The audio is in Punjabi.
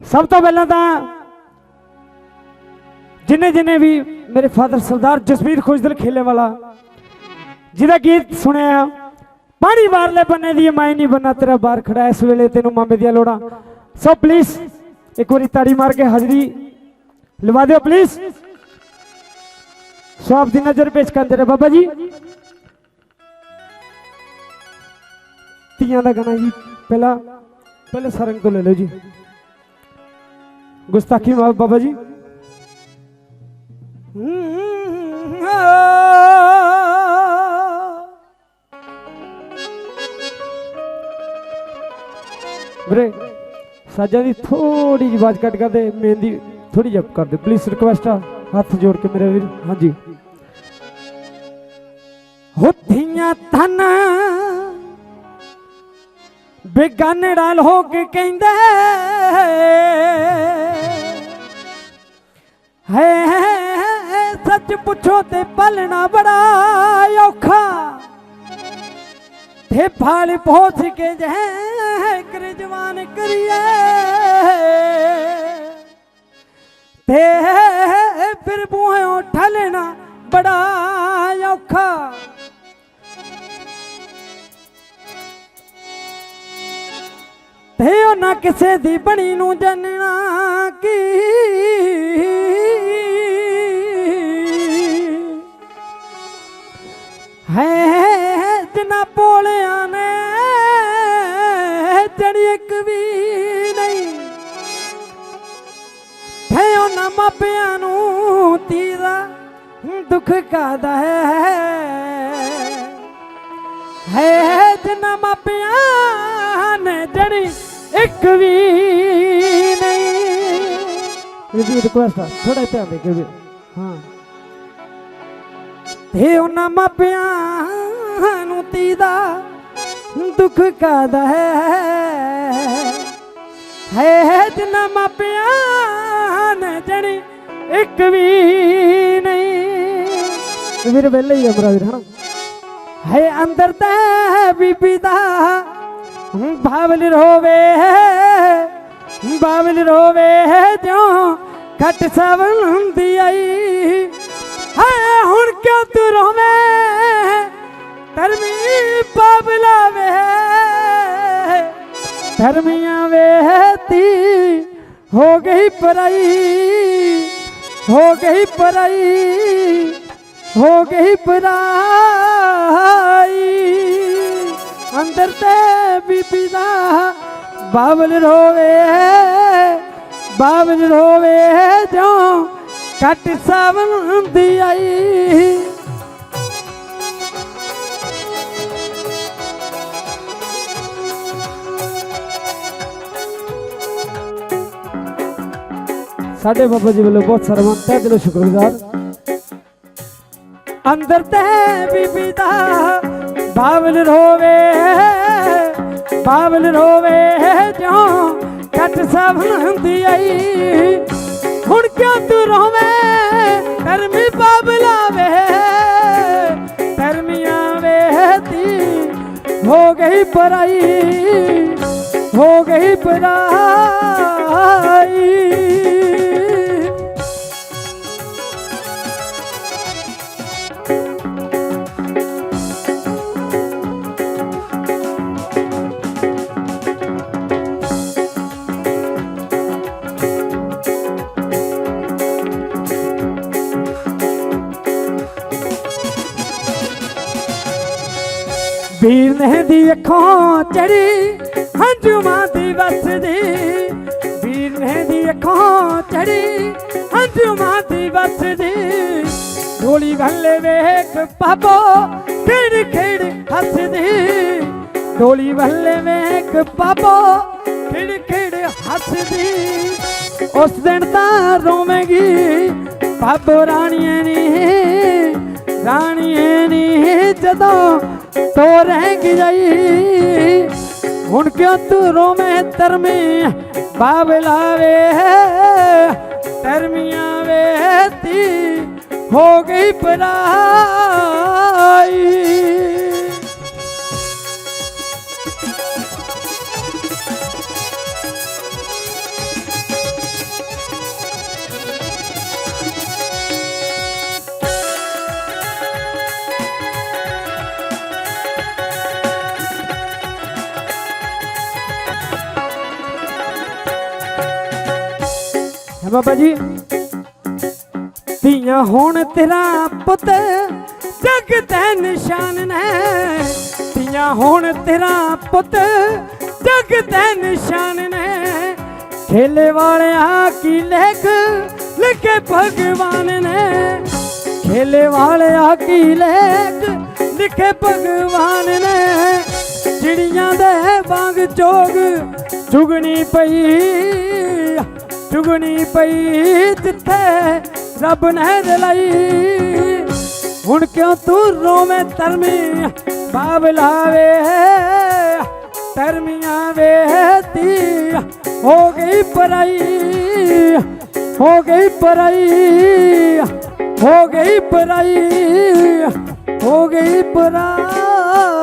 ਸਭ ਤੋਂ ਪਹਿਲਾਂ ਤਾਂ ਜਿੰਨੇ ਜਿੰਨੇ ਵੀ ਮੇਰੇ ਫਾਦਰ ਸਰਦਾਰ ਜਸਵੀਰ ਖੁਸ਼ਦਲ ਖੇਲੇ ਵਾਲਾ, ਜਿਹਦਾ ਗੀਤ ਸੁਣਿਆ ਪਾਣੀ ਵਾਰਲੇ ਬੰਨੇ ਦੀ ਮੈਂ ਨਹੀਂ ਬੰਨਾ, ਤੇਰਾ ਬਾਹਰ ਖੜਾ ਇਸ ਵੇਲੇ ਤੈਨੂੰ ਮਾਮੇ ਦੀਆਂ ਲੋੜਾਂ। ਸੋ ਪਲੀਜ਼ ਇੱਕ ਵਾਰੀ ਤਾੜੀ ਮਾਰ ਕੇ ਹਾਜ਼ਰੀ ਲਵਾ ਦਿਓ ਪਲੀਜ਼ ਸੋ ਆਪ ਦੀ ਨਜ਼ਰ ਪੇਸ਼ ਕਰਦੇ ਰਹੇ, ਬਾਬਾ ਜੀ। ਤੀਆਂ ਦਾ ਗਾਣਾ ਜੀ, ਪਹਿਲਾ ਪਹਿਲੇ ਸਰੰਗ ਤੋਂ ਲੈ ਲਓ ਜੀ। ਗੁਸਤਾਖੀ ਮਾਫ ਬਾਬਾ ਜੀ। ਵੀਰੇ, ਸਾਜਾਂ ਦੀ ਥੋੜੀ ਜਿਹੀ ਆਵਾਜ਼ ਕੱਟ ਕਰਦੇ, ਮੇਨ ਦੀ ਥੋੜੀ ਜਿਹੀ ਕਰ ਦਿਓ। ਪਲੀਜ਼ ਰਿਕੁਐਸਟ ਆ, ਹੱਥ ਜੋੜ ਕੇ ਮੇਰੇ ਵੀਰ। ਹਾਂਜੀ। ਹੁੱਥੀਆਂ ਤਨ ਬੇਗਾਨੜਾ ਲੋਕ ਕਹਿੰਦੇ ਹੈ ਸੱਚ ਪੁੱਛੋ ਤੇ ਪਲਣਾ ਬੜਾ ਔਖਾ। ਤੇ ਫਾਲ ਪਹੁੰਚ ਕੇ ਜੈ ਕਰ ਜਵਾਨ ਕਰੀਏ। ਤੇ ਫਿਰ ਬੂਹੋਂ ਠਲਣਾ ਬੜਾ ਔਖਾ। ਤੇ ਉਹਨਾਂ ਕਿਸੇ ਦੀ ਬਣੀ ਨੂੰ ਜਾਣਨਾ ਕੀ? ਮਾਪਿਆਂ ਨੂੰ ਤੀਰਾ ਦੁੱਖ ਕਾਦਾ ਹੈ? ਹੈ ਜਿਨਾ ਮਾਪਿਆਂ ਨੇ ਜੜੀ ਇੱਕ ਵੀ ਨਹੀਂ। ਇਹ ਰਿਕੁਐਸਟ ਆ ਥੋੜਾ ਧਿਆਨ ਦੇ ਕੇ ਵੀ। ਹਾਂ। ਤੇ ਉਹਨਾਂ ਮਾਪਿਆਂ ਨੂੰ ਤੀਦਾ ਦੁੱਖ ਕਾਦਾ ਹੈ? ਹੈ ਜਿਨਾ ਮਾਪਿਆਂ ਨੇ ਜਣੀ, ਇੱਕ ਵੀ ਨਹੀਂ। ਵੀਰ ਵੇਲੇ ਹੀ ਅਮਰਾ ਵੀਰ, ਹਨਾ? ਹੈ ਅੰਦਰ ਤੇ ਬੀਬੀ ਦਾ ਬਾਵਲ ਰੋਵੇ ਬਾਵਲ ਰੋਵੇ, ਜਿਉਂ ਖੱਟ ਸਵਨ ਹੁੰਦੀ ਆਈ। ਹਾਏ, ਹੁਣ ਕਿਉਂ ਤੂੰ ਰੋਵੇਂ? ਤਰਮੀ ਬਾਬਲਾ ਵੇ। ਧਰਮੀਆਂ ਵੇਤੀ ਹੋ ਗਈ ਪਰਾਈ, ਹੋ ਗਈ ਪਰਾਈ, ਹੋ ਗਈ ਪਰਾਈ। ਅੰਦਰ ਤੇ ਬੀਬੀ ਦਾ ਬਾਬਲ ਰੋਵੇ ਬਾਬਲ ਰੋਵੇ ਜੋ ਕੱਟ ਸਾਵਨ ਦੀ ਆਈ। ਸਾਡੇ ਬਾਬਾ ਜੀ ਵੱਲੋਂ ਬਹੁਤ ਸਾਰਾ ਮਨ ਤਹਿ ਦਿਲੋਂ ਸ਼ੁਕਰਗੁਜ਼ਾਰ ਅੰਦਰ ਤੇ ਬੀਬੀ ਦਾ ਬਾਵਲ ਰੋਵੇ ਬਾਵਲ ਰੋਵੇ ਜੋ ਕੱਟ ਸਭ ਹੁੰਦੀ ਆਈ ਹੁਣ ਕਿਉਂ ਤੂੰ ਰੋਵੇਂ ਧਰਮੀ ਬਾਬਲਾ ਵੇ ਧਰਮੀਆਂ ਵੇਤੀ ਹੋ ਗਈ ਪਰਾਈ ਹੋ ਗਈ ਪਰਾਈ ਵੀਰ ਨੇ ਦੀ ਅੱਖੋਂ ਚੜੀ, ਹੰਝੂਆਂ ਦੀ ਵਸਦੀ। ਵੀਰ ਨੇ ਦੀ ਅੱਖੋਂ ਚੜੀ, ਹੰਝੂਆਂ ਦੀ ਵਸਦੀ। ਢੋਲੀ ਵੱਲੇ ਵੇਖ ਪਾਪੋ, ਖੇੜ ਖੇੜ ਹੱਸਦੀ। ਢੋਲੀ ਵੱਲੇ ਵੇਖ ਪਾਪੋ, ਖੇੜ ਖੇੜ ਹੱਸਦੀ। ਉਸ ਦਿਨ ਤਾਂ ਰੋਵੇਂਗੀ ਪਾਪੋ ਰਾਣੀਏ ਨੀ ਰਾਣੀਏ ਨੀ ਜਦੋਂ ਤੋ ਰਹਿ ਜਾਈ। ਹੁਣ ਕਿਉਂ ਤੂੰ ਰੋਵੇਂ ਤਰਮੀ ਬਾਬਲਾ ਵੇ ਤਰਮੀਆਂ ਵੇਤੀ ਹੋ ਗਈ ਹੈ ਬਾਬਾ ਜੀ? ਧੀਆਂ ਹੋਣ ਤੇਰਾ ਪੁੱਤ, ਜਗ ਤੇ ਨਿਸ਼ਾਨ ਨੇ। ਧੀਆਂ ਹੋਣ ਤੇਰਾ ਪੁੱਤ, ਜਗ ਤੇ ਨਿਸ਼ਾਨ ਨੇ। ਖੇਲੇ ਵਾਲਿਆ ਕੀ ਲੇਖ ਲਿਖੇ ਭਗਵਾਨ ਨੇ। ਖੇਲੇ ਵਾਲਿਆ ਕੀ ਲੇਖ ਲਿਖੇ ਭਗਵਾਨ ਨੇ। ਚਿੜੀਆਂ ਦੇ ਵਾਂਗ ਚੋਗ ਚੁਗਣੀ ਪਈ। ਚੁਗਣੀ ਪਈ ਜਿੱਥੇ ਰੱਬ ਨੇ ਰਲਾਈ ਹੁਣ ਕਿਉਂ ਤੂੰ ਰੋਵੇਂ ਤਰਮੀ ਬਾਬਲਾ ਵੇ ਤਰਮੀਆਂ ਵੇਤੀ ਹੋ ਗਈ ਪਰਾਈ, ਹੋ ਗਈ ਪਰਾਈ, ਹੋ ਗਈ ਪਰਾਈ, ਹੋ ਗਈ ਪਰਾਈ।